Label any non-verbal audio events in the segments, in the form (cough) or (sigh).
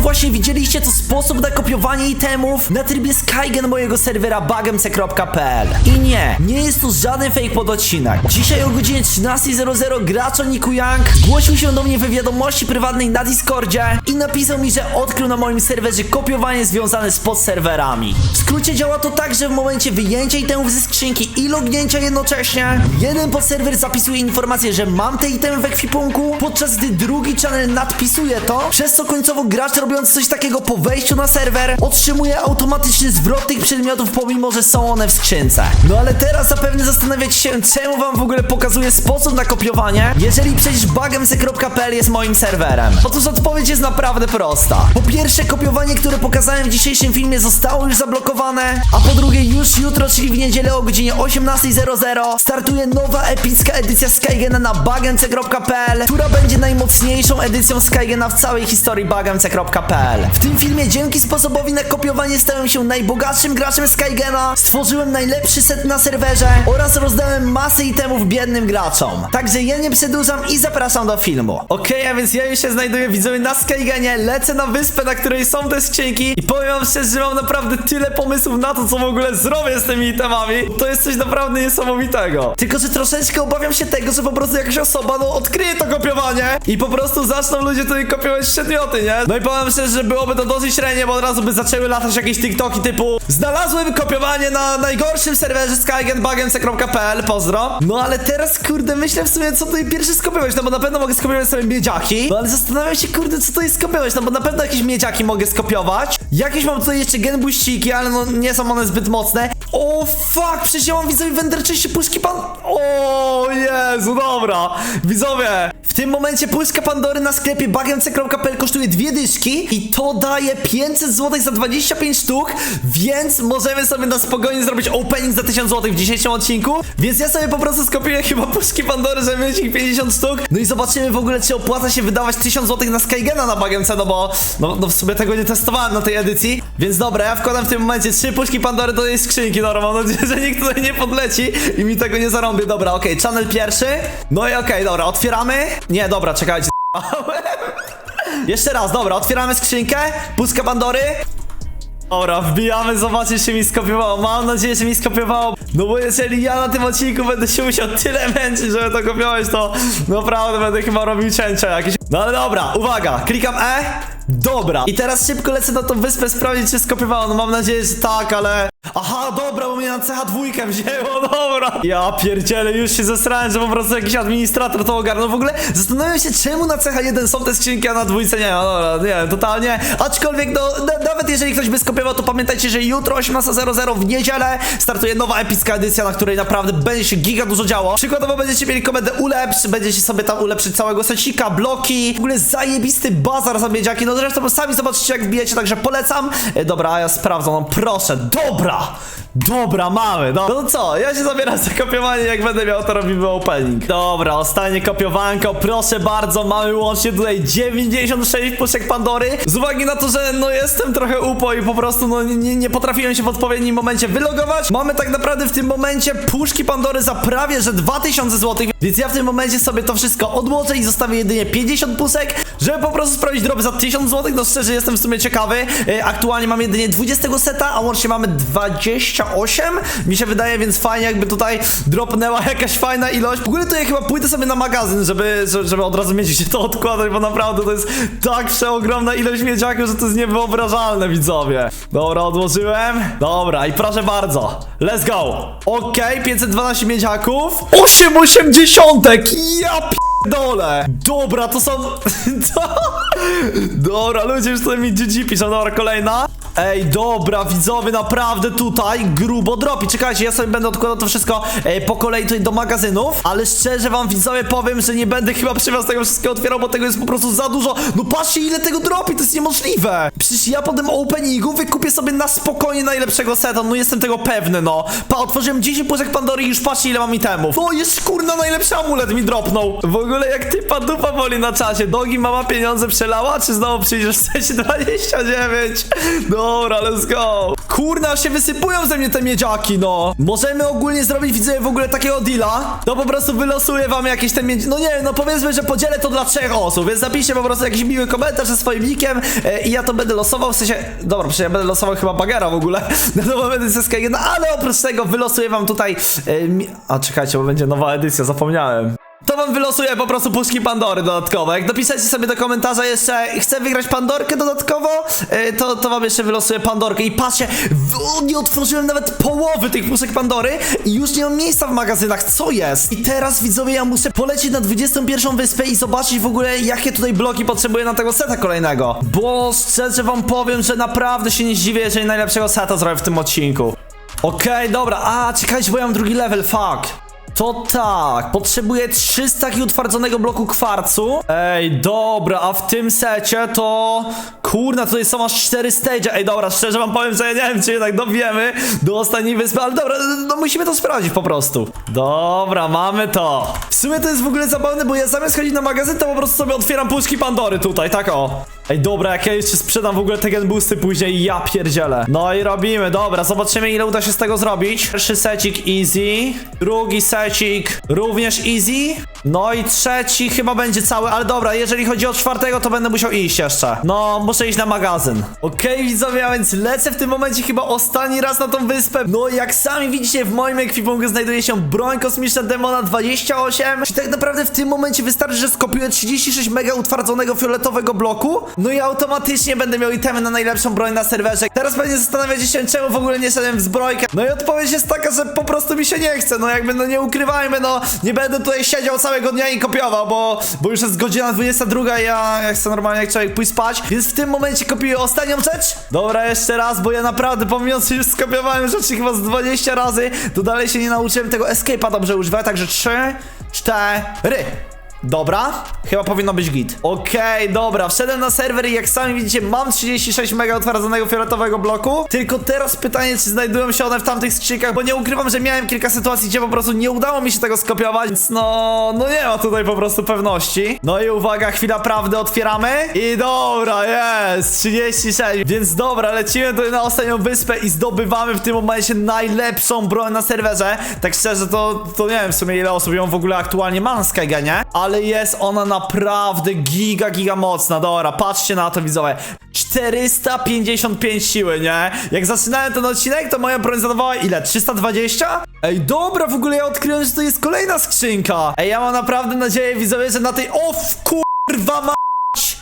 właśnie widzieliście, to sposób na kopiowanie itemów na trybie Skygen mojego serwera bagemc.pl. I nie, nie jest to żaden fake pododcinek. Dzisiaj o godzinie 13.00 gracz o Niku Young zgłosił się do mnie w wiadomości prywatnej na Discordzie i napisał mi, że odkrył na moim serwerze kopiowanie związane z podserwerami. W skrócie działa to tak, że w momencie wyjęcia itemów ze skrzynki i lognięcia jednocześnie, jeden podserwer zapisuje informację, że mam te itemy w ekwipunku, podczas gdy drugi channel nadpisuje to, przez co końcowo gracz robiąc coś takiego po wejściu na serwer, otrzymuje automatyczny zwrot tych przedmiotów, pomimo że są one w skrzynce. No ale teraz zapewne zastanawiacie się, czemu wam w ogóle pokazuję sposób na kopiowanie, jeżeli przecież bagemse.pl jest moim serwerem. Otóż odpowiedź jest naprawdę prosta. Po pierwsze, kopiowanie, które pokazałem w dzisiejszym filmie zostało już zablokowane, a po drugie, już jutro, czyli w niedzielę o godzinie 18.00 startuje nowa epicka edycja Skygena na bagemce.pl, która będzie najmocniejszą edycją Skygena w całej historii bagemce.pl. W tym filmie dzięki sposobowi na kopiowanie stałem się najbogatszym graczem Skygena, stworzyłem najlepszy set na serwerze oraz rozdałem masę itemów biednym graczom. Także ja nie przedłużam i zapraszam do filmu. Okej, a więc ja już się znajduję widzowie na Skygenie, lecę na wyspę, na której są te skrzynki i powiem wam szczerze, że mam naprawdę tyle pomysłów na to, co w ogóle zrobię z tymi itemami. To jest coś naprawdę niesamowitego. Tylko, że troszeczkę obawiam się tego, że po prostu jakaś osoba, no, odkryje to kopiowanie i po prostu zaczną ludzie tutaj kopiować przedmioty, nie? No i powiem szczerze, że byłoby to dosyć średnie, bo od razu by zaczęły latać jakieś TikToki typu Znalazłem kopiowanie na najgorszym serwerze skygenbagense.pl, pozdro. No ale teraz, kurde, myślę w sumie, co tutaj pierwszy skopiować, no bo na pewno mogę skopiować sobie miedziaki, no ale zastanawiam się, kurde, co tutaj skopiować, no bo na pewno jakieś miedziaki mogę skopiować. Jakieś mam tutaj jeszcze genbuściki, ale no nie są one zbyt mocne. O fuck, przecież ja mam widzowie wędrczyście puszki pan... O Jezu, dobra. Widzowie, w tym momencie puszka Pandory na sklepie bagemc.pl kosztuje dwie dyszki i to daje 500 zł za 25 sztuk, więc możemy sobie na spokojnie zrobić opening za 1000 zł w dzisiejszym odcinku. Więc ja sobie po prostu skopiuję chyba puszki Pandory, żeby mieć ich 50 sztuk. No i zobaczymy w ogóle, czy opłaca się wydawać 1000 zł na Skygena na bagemce, no bo no, no w sumie tego nie testowałem na tej edycji. Więc dobra, ja wkładam w tym momencie trzy puszki Pandory do tej skrzynki, dobra, mam nadzieję, że nikt tutaj nie podleci i mi tego nie zarąbie. Dobra, okej, channel pierwszy. No i okej, dobra, otwieramy. Nie, dobra, czekajcie. (laughs) Jeszcze raz, dobra, otwieramy skrzynkę, pustka Pandory. Dobra, wbijamy, zobaczyć, czy mi skopiowało. Mam nadzieję, że mi skopiowało. No bo jeżeli ja na tym odcinku będę się musiał tyle męczyć, żeby to kopiować, to naprawdę będę chyba robił cięcia jakieś. No ale dobra, uwaga, klikam E. Dobra. I teraz szybko lecę na tą wyspę sprawdzić, czy skopiowało. No mam nadzieję, że tak, ale... Aha, dobra, bo mnie na CH2 wzięło, (laughs) dobra. Ja pierdzielę, już się zesrałem, że po prostu jakiś administrator to ogarnął. W ogóle zastanawiam się, czemu na CH1 są te skrzynki, a na dwójce nie ma. Dobra, nie wiem, totalnie. Aczkolwiek, no, na- nawet jeżeli ktoś by skopiował, to pamiętajcie, że jutro 18.00 w niedzielę startuje nowa epicka edycja, na której naprawdę będzie się giga dużo działo. Przykładowo będziecie mieli komendę ulepsz, będziecie sobie tam ulepszyć całego secika, bloki, w ogóle zajebisty bazar za miedziaki. No zresztą sami zobaczycie, jak wbijecie, także polecam. E, dobra, ja sprawdzam, no proszę, dobra. 了。Dobra, mamy, no. no co, ja się zabieram za kopiowanie, jak będę miał to robimy opening. Dobra, ostatnie kopiowanko, proszę bardzo, mamy łącznie tutaj 96 puszek Pandory. Z uwagi na to, że no jestem trochę upo i po prostu no nie, nie potrafiłem się w odpowiednim momencie wylogować Mamy tak naprawdę w tym momencie puszki Pandory za prawie, że 2000 zł Więc ja w tym momencie sobie to wszystko odłożę i zostawię jedynie 50 puszek Żeby po prostu sprawdzić drop za 1000 zł, no szczerze jestem w sumie ciekawy. E, Aktualnie mam jedynie 20 seta, a łącznie mamy 28 Mi się wydaje, więc fajnie jakby tutaj dropnęła jakaś fajna ilość. W ogóle to ja chyba pójdę sobie na magazyn, żeby, żeby, od razu mieć gdzie to odkładać Bo naprawdę to jest tak przeogromna ilość miedziaków, że to jest niewyobrażalne widzowie. Dobra, odłożyłem. Dobra i proszę bardzo, let's go. Okej, 512 miedziaków. 8 osiemdziesiątek, ja p... Dole! Dobra, to są... (laughs) Dobra, ludzie już tutaj mi GG piszą, dobra, kolejna Ej, dobra, widzowie, naprawdę tutaj grubo dropi. Czekajcie, ja sobie będę odkładał to wszystko e, po kolei tutaj do magazynów, ale szczerze wam widzowie powiem, że nie będę chyba przy was tego wszystkiego otwierał, bo tego jest po prostu za dużo. No patrzcie, ile tego dropi, to jest niemożliwe. Przecież ja po tym openingu wykupię sobie na spokojnie najlepszego seta, no jestem tego pewny, no. Pa, otworzyłem 10 puszek Pandory i już patrzcie, ile mam itemów. No, jest kurna najlepszy amulet mi dropnął. W ogóle jak typa dupa boli na czasie. Dogi mama pieniądze przelała, czy znowu przyjdziesz w sensie 29? No dobra, let's go. Kurna, się wysypują ze mnie te miedziaki, no. Możemy ogólnie zrobić, widzę w ogóle takiego deala. To po prostu wylosuję wam jakieś te miedzi... No nie no powiedzmy, że podzielę to dla trzech osób, więc napiszcie po prostu jakiś miły komentarz ze swoim nickiem e, i ja to będę losował, w sensie... Dobra, przecież ja będę losował chyba bagera w ogóle (laughs) na nową edycję Skygen, ale oprócz tego wylosuję wam tutaj... E, mi... A czekajcie, bo będzie nowa edycja, zapomniałem. To wam wylosuję po prostu puszki Pandory dodatkowe. Jak dopiszecie sobie do komentarza jeszcze chcę wygrać Pandorkę dodatkowo, yy, to, to wam jeszcze wylosuję Pandorkę. I patrzcie, w, nie otworzyłem nawet połowy tych puszek Pandory i już nie mam miejsca w magazynach. Co jest? I teraz widzowie, ja muszę polecieć na 21 wyspę i zobaczyć w ogóle jakie tutaj bloki potrzebuję na tego seta kolejnego. Bo szczerze wam powiem, że naprawdę się nie zdziwię, jeżeli najlepszego seta zrobię w tym odcinku. Okej, dobra, a czekajcie, bo ja mam drugi level, fuck. To tak, potrzebuję 300 taki utwardzonego bloku kwarcu. Ej, dobra, a w tym secie to... Kurna, tutaj są aż 4 stage. Ej, dobra, szczerze wam powiem, że ja nie wiem, czy jednak dowiemy do ostatniej wyspy, ale dobra, no musimy to sprawdzić po prostu. Dobra, mamy to. W sumie to jest w ogóle zabawne, bo ja zamiast chodzić na magazyn, to po prostu sobie otwieram puszki Pandory tutaj, tak o. Ej, dobra, jak ja jeszcze sprzedam w ogóle te gen boosty później, ja pierdzielę. No i robimy, dobra, zobaczymy ile uda się z tego zrobić. Pierwszy secik easy, drugi secik również easy, no i trzeci chyba będzie cały, ale dobra, jeżeli chodzi o czwartego, to będę musiał iść jeszcze. No, muszę iść na magazyn. Okej, widzowie, a więc lecę w tym momencie chyba ostatni raz na tą wyspę. No jak sami widzicie, w moim ekwipunku znajduje się broń kosmiczna Demona 28. Czyli tak naprawdę w tym momencie wystarczy, że skopiuję 36 mega utwardzonego fioletowego bloku. No i automatycznie będę miał itemy na najlepszą broń na serwerze. Teraz pewnie zastanawiacie się, czemu w ogóle nie szedłem w zbrojkę. No i odpowiedź jest taka, że po prostu mi się nie chce. No jakby, no nie ukrywajmy, no nie będę tutaj siedział całego dnia i kopiował, bo, bo już jest godzina 22 i ja, ja chcę normalnie jak człowiek pójść spać. Więc w tym momencie kopiuję ostatnią rzecz. Dobra, jeszcze raz, bo ja naprawdę pomimo, że już skopiowałem rzeczy chyba z 20 razy, to dalej się nie nauczyłem tego escape'a dobrze używać, także 3, 4. Dobra, chyba powinno być git. Okej, dobra, wszedłem na serwer i jak sami widzicie, mam 36 mega utwardzonego fioletowego bloku. Tylko teraz pytanie, czy znajdują się one w tamtych skrzynkach, bo nie ukrywam, że miałem kilka sytuacji, gdzie po prostu nie udało mi się tego skopiować, więc no, no nie ma tutaj po prostu pewności. No i uwaga, chwila prawdy, otwieramy. I dobra, jest, 36. Więc dobra, lecimy tutaj na ostatnią wyspę i zdobywamy w tym momencie najlepszą broń na serwerze. Tak szczerze, to, to nie wiem w sumie ile osób ją w ogóle aktualnie ma na Skygenie, ale jest ona naprawdę giga, giga mocna. Dobra, patrzcie na to widzowie. 455 siły, nie? Jak zaczynałem ten odcinek, to moja broń zadawała ile? 320? Ej, dobra, w ogóle ja odkryłem, że to jest kolejna skrzynka. Ej, ja mam naprawdę nadzieję, widzowie, że na tej... O, kurwa mać!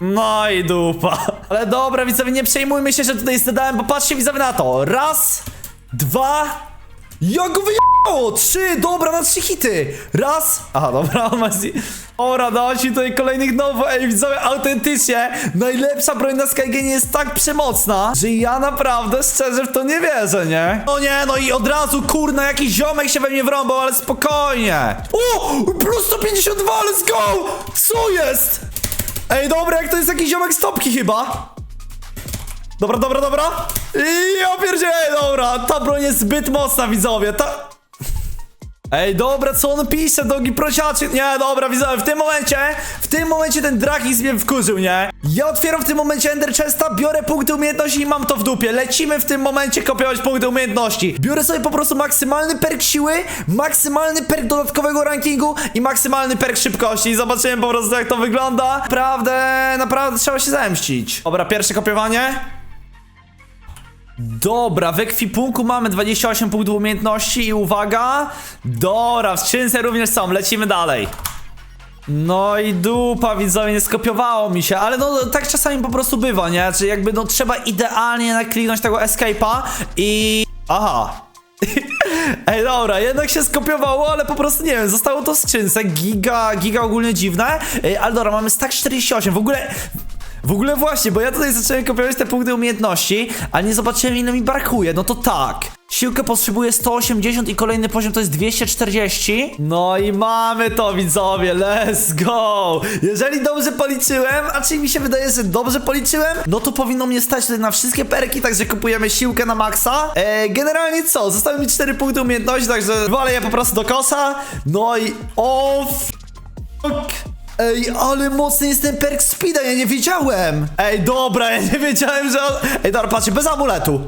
No i dupa. Ale dobra, widzowie, nie przejmujmy się, że tutaj zdałem, bo patrzcie widzowie na to. Raz, dwa... Jak go wyjechało? Trzy, dobra, na trzy hity. Raz. Aha, dobra, on ma... zi- Dobra, dało ci tutaj kolejnych nowo. Ej, widzowie, autentycznie najlepsza broń na Skygenie jest tak przemocna, że ja naprawdę szczerze w to nie wierzę, nie? No nie, no i od razu, kurna, jakiś ziomek się we mnie wrąbał, ale spokojnie. O, plus 152, let's go! Co jest? Ej, dobra, jak to jest jakiś ziomek stopki chyba. Dobra, dobra, dobra. I ja pierdzielę, dobra. Ta broń jest zbyt mocna, widzowie. Ta... Ej, dobra, co on pisze, dogi prosiaczy? Nie, dobra, widzowie, w tym momencie, w tym momencie ten Drakis mnie wkurzył, nie? Ja otwieram w tym momencie Ender Chesta, biorę punkty umiejętności i mam to w dupie. Lecimy w tym momencie kopiować punkty umiejętności. Biorę sobie po prostu maksymalny perk siły, maksymalny perk dodatkowego rankingu i maksymalny perk szybkości. I zobaczymy po prostu jak to wygląda. Naprawdę, naprawdę trzeba się zemścić. Dobra, pierwsze kopiowanie. Dobra, w ekwipunku mamy 28 punktów umiejętności i uwaga, dobra, w skrzynce również są, lecimy dalej. No i dupa, widzowie, nie skopiowało mi się, ale no tak czasami po prostu bywa, nie? Czy jakby no trzeba idealnie nakliknąć tego escape'a i... Aha. (laughs) Ej, dobra, jednak się skopiowało, ale po prostu nie wiem, zostało to w skrzynce, giga, giga ogólnie dziwne, ale dobra, mamy stack 48, w ogóle... W ogóle właśnie, bo ja tutaj zacząłem kopiować te punkty umiejętności, ale nie zobaczyłem ile mi brakuje, no to tak. Siłkę potrzebuję 180 i kolejny poziom to jest 240. No i mamy to widzowie, let's go! Jeżeli dobrze policzyłem, a czyli mi się wydaje, że dobrze policzyłem, no to powinno mnie stać tutaj na wszystkie perki, także kupujemy siłkę na maksa. E, generalnie co, zostały mi 4 punkty umiejętności, także walę je po prostu do kosa. No i o... Fuck. Ej, ale mocny jest ten perk speeda, ja nie wiedziałem! Ej, dobra, ja nie wiedziałem, że on... Ej, dobra, patrzcie, bez amuletu.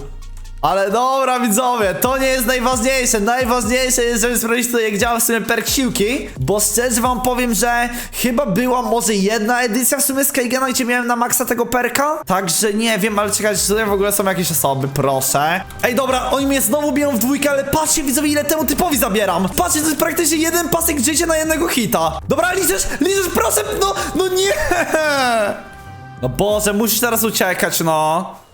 Ale dobra, widzowie, to nie jest najważniejsze. Najważniejsze jest, żeby sprawdzić to, jak działa w sumie perk siłki. Bo szczerze wam powiem, że chyba była może jedna edycja w sumie z Kaigena, gdzie miałem na maksa tego perka. Także nie wiem, ale czekajcie, czy tutaj w ogóle są jakieś osoby, proszę. Ej, dobra, oni mnie znowu biją w dwójkę, ale patrzcie, widzowie, ile temu typowi zabieram. Patrzcie, to jest praktycznie jeden pasek życia na jednego hita. Dobra, liczysz, liczysz, proszę, no, no nie! No Boże, musisz teraz uciekać, no.